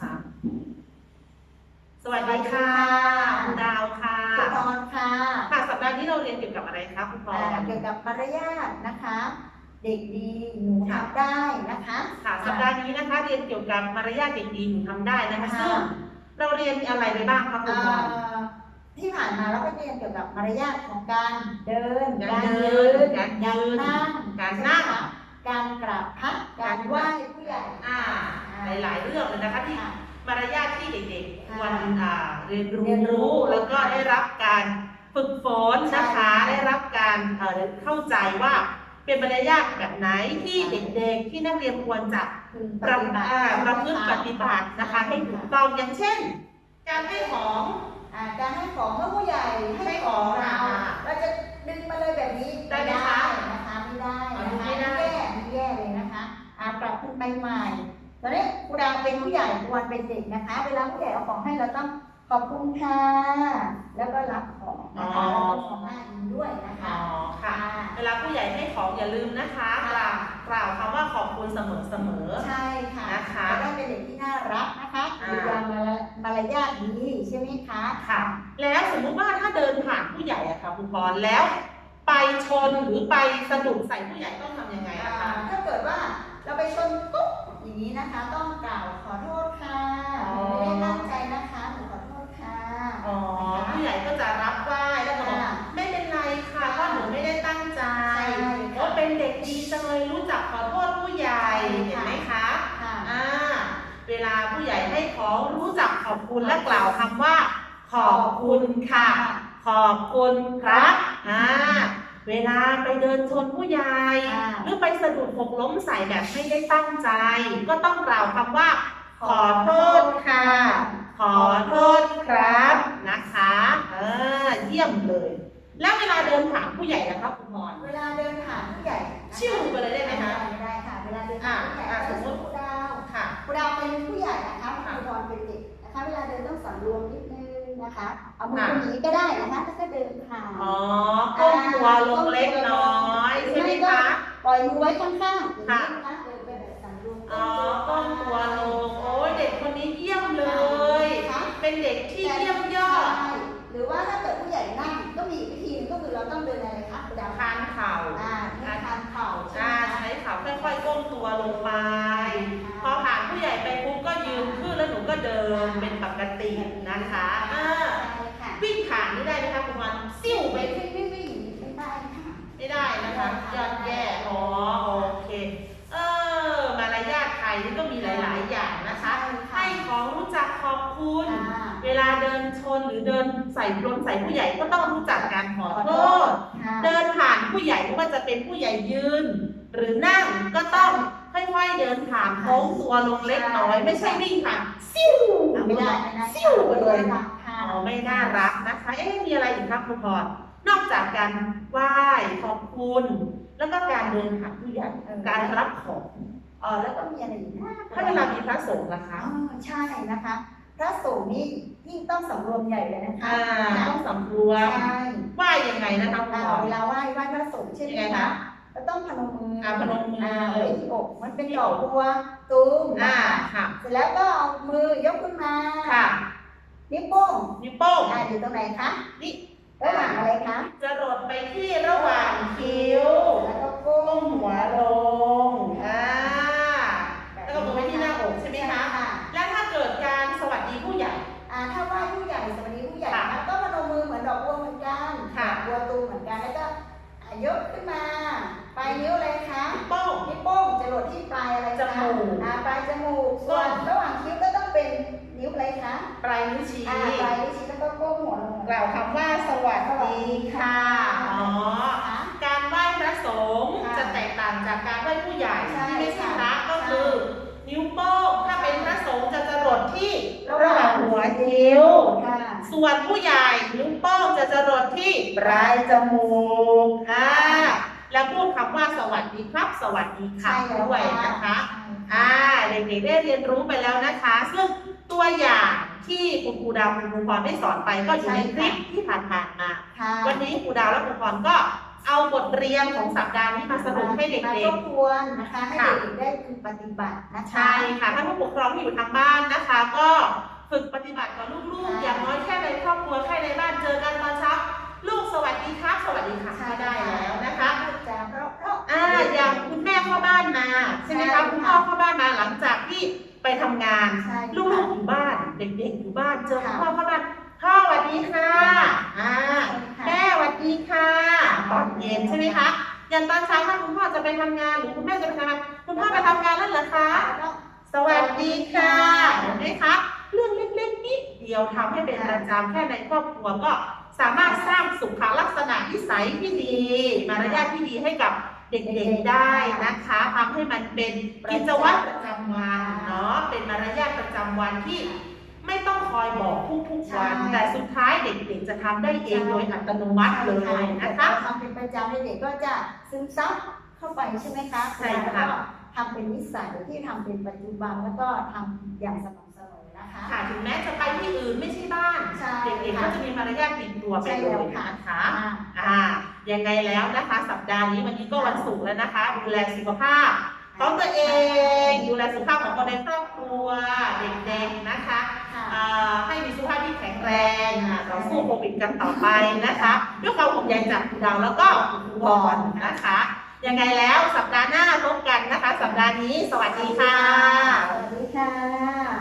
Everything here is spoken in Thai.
สามสวัสดีค่ะคุณดาวค่ะคุณพรค่ะค่ะสัปดาห์นี้เราเรียนเกี่ยวกับอะไรคะคุณพอ่ารเกี่ยวกับมารยาทนะคะ เด็กดีหนูทำได้นะคะค่ะสัปดาห์นี้นะคะ เรียนเกี่ยวกับมารยาทเด็กดีหนูทำได้นะคะค่ะซึ่งเราเรียนอะไรไปบ้างคะคุณพรอ่าที่ผ่านมาเราก็เรียนเกี่ยวกับมารยาทของการเดิน การเดินการยืนนั่งการนั่งใช่ไหมคะการกราบพระการไหว้ผู้ใหญ่อ่า หลาย ๆ เรื่องเลยนะคะที่ค่ะมารยาทที่เด็กๆควรค่ะอ่าเรียนเรียนรู้รู้แล้วก็ได้รับการฝึกฝนนะคะใช่ได้รับการเอ่อเข้าใจว่าเป็นมารยาทแบบไหนที่ค่ะเด็กๆที่นักเรียนควรจะคือประฏิบัติอ่าประพฤติใช่ปไหมฏิบัตินะคะให้ถูกต้องอย่างเช่น การให้ของอ่าการให้ของเมื่อผู้ใหญ่ให้ให้ขขอองงเราอ่าเราจะดึงมาเลยแบบนี้ได้ไหมคะนะคะไม่ได้อ๋อนะคะไม่ได้แย่ไม่แย่เลยนะคะอ่าปรับขึ้นไปใหม่ ตอนนี้ครูดาวเป็นผู้ใหญ่ควรเป็นเด็กนะคะ เวลาผู้ใหญ่เอาของให้เราต้องขอบคุณค่ะ แล้วก็รับของนะคะแล้วก็ของหน้าดีด้วยนะอ๋คะอค่ะค่ะ เวลาผู้ใหญ่ให้ของอย่าลืมนะคะกล่าวกล่าวคำว่าขอบคุณเสมอๆใช่ค่ะนะคะจะได้เป็นเด็กที่น่ารักนะคะอ่า มีการมารยาทดีใช่ไหมคะค่ะ แล้วสมมุติว่าถ้าเดินผ่านผู้ใหญ่อะค่ะคุณพรแล้ว ไปชนหรือไปสะดุดใส่ผู้ใหญ่ต้องทำยังไงอ่าอะคะ ถ้าเกิดว่าเราไปชนปุ๊บอย่าง นี้นะคะต้องกล่าวขอโทษค่ะหนูไม่ได้ตั้งใจนะคะหนูขอโทษค่ะอ๋อผู้ใหญ่ก็จะรับไหว้แล้วก็บอกค่ะไม่เป็นไรค่ะเพราะหนูไม่ได้ตั้งใจใช่ค่ะเพราะเป็นเด็กดีจังเลยรู้จักขอโทษผู้ใหญ่ใช่ค่ะเห็นไหมคะค่ะอ่าเวลาผู้ใหญ่ให้ของรู้จักขอบคุณและกล่าวคำว่า ขอบคุณค่ะ ขอบคุณครับอ่า เวลาไปเดินชนผู้ใหญ่ค่ะหรือไปสะดุดหกล้มใส่แบบไม่ได้ตั้งใจ ก็ต้องกล่าวคำว่า ขอโทษค่ะ ขอโทษครับนะคะเออเยี่ยมเลย แล้วเวลาเดินผ่านผู้ใหญ่นะครับคุณพรเวลาเดินผ่านผู้ใหญ่นะคะชิ่วไปเลยได้ไหมคะไม่ได้ค่ะเวลาเดินผ่านผู้ใหญ่อ่าอ่าสมมติครูดาวค่ะครูดาวเป็นผู้ใหญ่นะคะคค่ะรูพรเป็นเด็กนะคะเวลาเดินต้องสำรวมนิดนึง นะคะ เอามือค่ะหนีก็ได้นะคะแล้วก็เดินผ่านอ๋อก้มตัวลงเล็กน้อยใช่ไหมคะปล่อยมือไว้ข้างๆอย่างค่ะนี้นะคะเดินไปแบบสำรวมอ๋อก้มตัวลงโอ้ยเด็กคนนี้เยี่ยมเลยค่ะเป็นเด็กที่เยี่ยมยอดใช่หรือว่าถ้าเกิดผู้ใหญ่นั่งก็มีอีกวิธีหนึงก็คือเราต้องเดินอะไรคะครูดาวคานเข่าอ่าที่ทานเข่าใช่อ่าไหมคะใช้เข่าค่อยๆก้มตัวลงไป พอผ่านผู้ใหญ่ไปปุ๊บก็ยืนขึ้นแล้วหนูก็ เดินเป็นปกตินะคะอ่าใช่ค่ะวิ่งผ่านนี่ได้ไหมคะคุณวันซิ่วไปไม่ไม่ไม่ไม่ไม่ได้ค่ะไม่ได้นะคะยอดแย่อ๋อโอเค เออมารยาทไทยนี่ก็มีหลาย ๆ อย่างนะคะ ให้ของรู้จักขอบคุณค่ะเวลาเดินชนหรือเดินใส่รนใส่ผู้ใหญ่ก็ต้องรู้จักการขอโทษค่ะเดินผ่านผู้ใหญ่ไม่ว่าจะเป็นผู้ใหญ่ยืน หรือนั่งก็ต้อง ค่อยๆเดินผ่านโค้งตัวลงเล็กน้อย ไม่ใช่วิ่งผ่านซิ่วไม่ได้ไม่ได้ซิ่วไปเลยค่ะอ๋อไม่น่ารักนะคะ เอ๊ะมีอะไรอีกครับครูพรนอกจากการไหว้ขอบคุณ แล้วก็การเดินผ่านผู้ใหญ่การรับของเออแล้วก็มีอะไรอีกนะถ้าเวลามีพระสงฆ์ล่ะอ๋คะอใช่นะคะ พระสงฆ์นี่ยิ่งต้องสำรวมใหญ่เลยนะคะอ่าต้องสำรวมใช่ไหว้ยังไงนะคะครูอ่าพรเวลาไหว้ไหว้พระสงฆ์ใช่ไหมยังไงคะคะ ก็ต้องพนมมืออ่าพนมมืออ่ ไว้ที่อกมันเป็นดอกบัวตูมอ่านะคะค่ะเสร็จแล้วก็เอามือยกขึ้นมาค่ะนิ้วโป้งนิ้วโป้งอ่าอยู่ตรงไหนคะนี่ระหว่างอะไรคะจะรดไปที่ระหว่างคิ้วแล้วก็ก้ก้มมหัวลงอ่า แล้วก็มือไว้ที่หน้าอกใช่ไหมคะค่ะแล้วถ้าเกิดการสวัสดีผู้ใหญ่ อ่าถ้าไหว้ผู้ใหญ่สวัสดีผู้ใหญ่ค่ะนะคะก็พนมมือเหมือนดอกบัวเหมือนกันค่ะดอกบัวตูมเหมือนกันแล้วก็อ่ายกขึ้นมาปลายนิ้วเลยคะนิ้วโป้งนิ้วโป้งจะหลดที่ปลายอะไรคะจมูกอ่าปลายจมูก ส่วนระหว่างคิ้วก็ต้องเป็นนิ้วอะไรคะ ปลายนิ้วชี้อ่าปลายนิ้วชี้แล้วก็ก้มหัวลงกล่าวคำว่าสวัสดีค่ะ อ๋อนะคะการไหว้พระสงฆ์ค่ะจะแตกต่างจากการไหว้ผู้ใหญ่ใช่ที่ไม่ใช่พระค่ะก็คือ นิ้วโป้งถ้าเป็นพระสงฆ์จะจรดที่ระระหหว่าว่างงหัวคิ้วค่ะส่วนผู้ใหญ่นิ้วโป้งจะจรดที่ปลายจมูกอ่า แล้วพูดคำว่าสวัสดีครับ สวัสดีค่ะใช่แล้วด้วยนะคะอ่าเด็กๆได้เรียนรู้ไปแล้วนะคะ ซึ่งตัวอย่างที่คุณครูดาวคุณครูพรได้สอนไปก็อยู่ในคลิปที่ผ่านๆมาค่ะวันนี้ครูดาวและครูพรก็เอาบทเรียนของสัปดาห์นี้มาสรุปให้เด็มากทบทวนนะคะให้ค่ะเด็กๆได้ฝึกปฏิบัตินะๆคะใช่ค่ะท่านผู้ปกครองที่อยู่ทางบ้านนะคะ ก็ฝึกปฏิบัติกับลูกๆ อย่างน้อยแค่ในครอบครัวแค่ในบ้านเจอกันตอนเช้าลูกสวัสดีครับ งาน ใช่ลูค่ะกๆอยู่บ้าน เด็กๆอยู่บ้านเจอคุณค่ะพ่อเข้าบ้านพ่อสวัสดีค่ะอ่าแม่สวัสดีค่ะตอนเย็นใช่ไหมคะอย่างตอนเช้าถ้าคุณพ่อจะไปทำงานหรือคุณแม่จะไปทำงานคุณพ่อไปทำงานแล้วเหรอคะแล้วสวัสดีค่ะเห็นไหมคะเรื่องเล็กๆนิดเดียวทำให้เป็นประจำแค่ในครอบครัวก็สามารถสร้างสุขลักษณะนิสัยที่ดี มารยาทที่ดีให้กับเด็กๆได้นะคะทำให้มันเป็นกิจวัตรประจำวันเนาะเป็นมารยาทประจำวันที่ไม่ต้องคอยบอกทุกๆวันแต่สุดท้ายเด็กๆจะทำได้เองโดยอัตโนมัติเลยนะคะ ทำเป็นประจำเด็กๆก็จะซึมซับเข้าไปใช่ไหมคะใช่ค่ะ แล้วก็ทำเป็นนิสัยที่ทำเป็นปัจจุบันแล้วก็ทำอย่างสม่ำเสมอนะคะค่ะถึงแม้จะไปที่อื่นไม่ใช่บ้าน ใช่เด็กๆก็ค่ะ จะมีมารยาทติดตัวไปใช่เลแล้วยค่ะนะคะ อ่า อ่า ยังไงแล้วนะคะ สัปดาห์นี้วันนี้ก็วันศุกร์แล้วนะคะ ดูแลสุขภาพของตัวเอง ดูแลสุขภาพของคนในครอบครัว เด็กๆนะคะค่ะอ่าให้มีสุขภาพที่แข็งแรงอ่าต่อสู้โควิดกันต่อไปนะคะด้วยความห่วงใยจากคุณดาวแล้วก็คุณบอลนะคะยังไงแล้วสัปดาห์หน้าพบกันนะคะ สัปดาห์นี้ สวัสดีค่ะ สวัสดีค่ะ